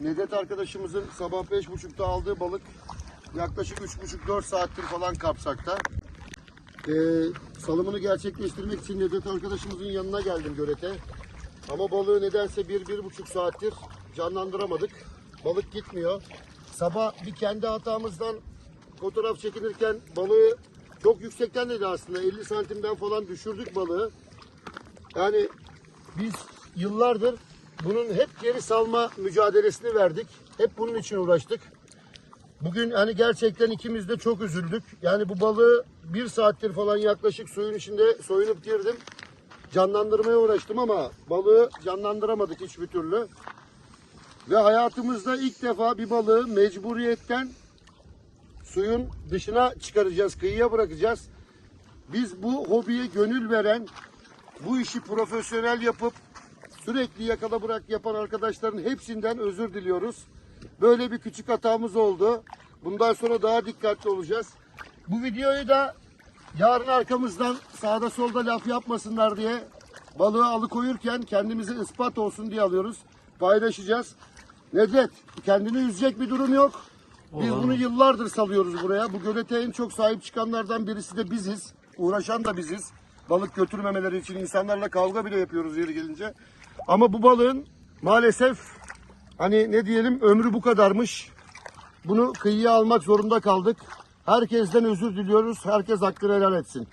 Nedet arkadaşımızın sabah beş buçukta aldığı balık yaklaşık üç buçuk dört saattir falan kapsakta. Ee, salımını gerçekleştirmek için Nedet arkadaşımızın yanına geldim gölete. Ama balığı nedense bir, bir buçuk saattir canlandıramadık. Balık gitmiyor. Sabah bir kendi hatamızdan fotoğraf çekinirken balığı çok yüksekten dedi aslında. 50 santimden falan düşürdük balığı. Yani biz yıllardır bunun hep geri salma mücadelesini verdik. Hep bunun için uğraştık. Bugün hani gerçekten ikimiz de çok üzüldük. Yani bu balığı bir saattir falan yaklaşık suyun içinde soyunup girdim. Canlandırmaya uğraştım ama balığı canlandıramadık hiçbir türlü. Ve hayatımızda ilk defa bir balığı mecburiyetten suyun dışına çıkaracağız, kıyıya bırakacağız. Biz bu hobiye gönül veren, bu işi profesyonel yapıp sürekli yakala bırak yapan arkadaşların hepsinden özür diliyoruz. Böyle bir küçük hatamız oldu. Bundan sonra daha dikkatli olacağız. Bu videoyu da yarın arkamızdan sağda solda laf yapmasınlar diye balığı alıkoyurken kendimize ispat olsun diye alıyoruz. Paylaşacağız. Nedret kendini üzecek bir durum yok. Biz bunu yıllardır salıyoruz buraya. Bu gölete en çok sahip çıkanlardan birisi de biziz. Uğraşan da biziz. Balık götürmemeleri için insanlarla kavga bile yapıyoruz yeri gelince. Ama bu balığın maalesef hani ne diyelim ömrü bu kadarmış. Bunu kıyıya almak zorunda kaldık. Herkesten özür diliyoruz. Herkes hakkını helal etsin.